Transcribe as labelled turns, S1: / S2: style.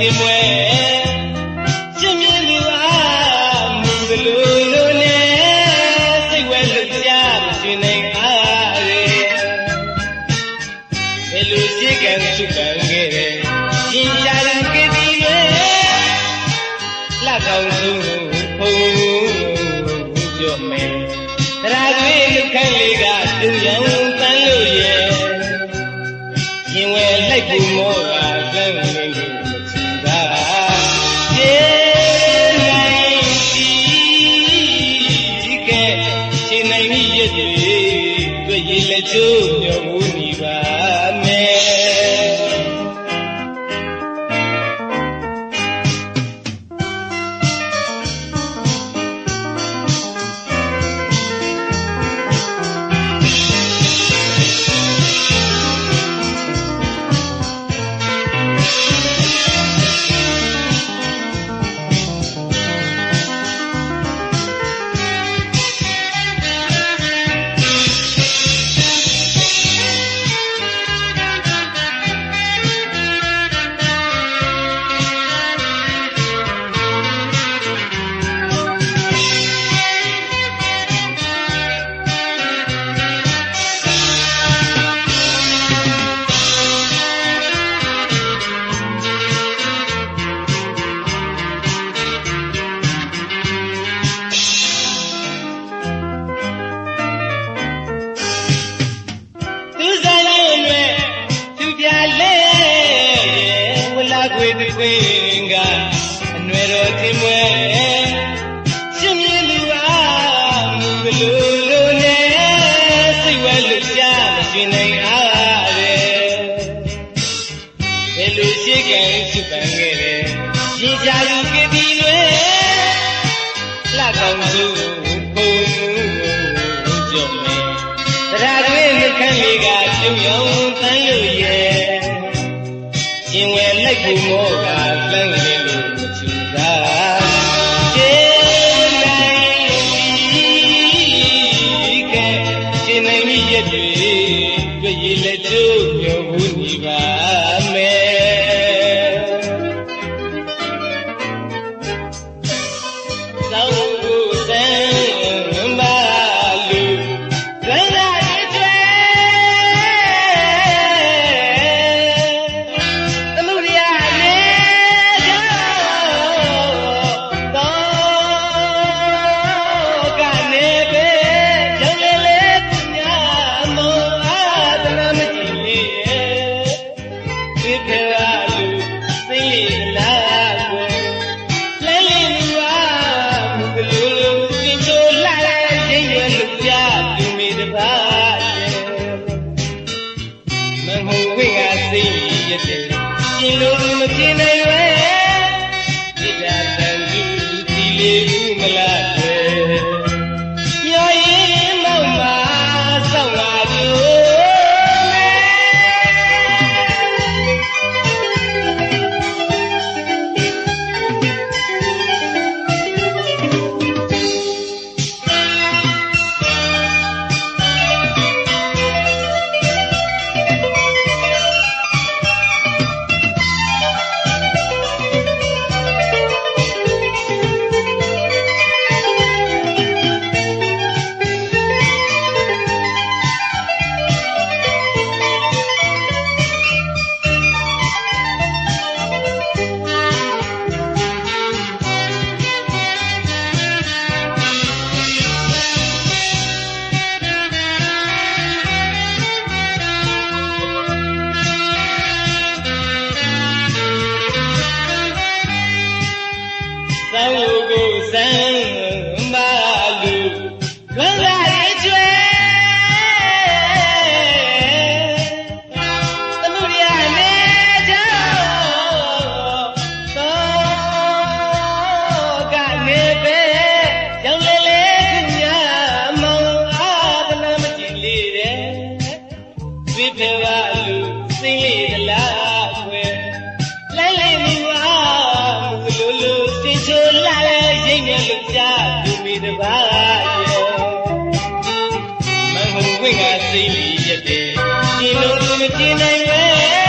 S1: တင်ပွဲရှင်မြင်သူအားမူသလိုလိုနဲ့စိတ်ဝဲလွတ်ကြမရှင်နိုင်အားရေဘယ်လိုရှိကံစုကံခဲ့တယ်ရှင်ရှာရန်ကတိလေလက်ကောင်းဆုံးဘုံကြော့မယ်တရားတွေလူခိုင်းလေးကသူရောင်တန်းလို့ရဲ့ရင်ဝဲလိုက်ပုံမောကကံနေလို့ နိုင်မိရဲ့တွေတွေ့ရလက်ချိုးမျောဘူးနေပါမယ် ခွေတစ်ခွေကအနွယ်တော်တင်မွဲရှင်မြင်လူအားမူကလူလူနဲ့စိတ်ဝဲလူချမရှိနိုင်အားတဲ့ဘယ်လိုရှိကံစုပန်ခဲ့တယ်ရင်ကြလူကတိလွဲလှကောင်စုဘုံကြောင့်မယ်တရားတွင်နှခမ်းလေးကပြုံရောင်တန်းလို့ရဲ့ရှင်ဝဲလိုက်ဖို့မောက မဟုံဝိငါသိရတဲ့ရှင်လူမပြင်းနိုင်ရွယ်ဒီတာတန်သူဒီလေးဦးမလား တပါရဲ့မဟုံဝိငါစိတ်လီရက်တဲ့ရှင်လုံးမပြင်းနိုင်ပဲ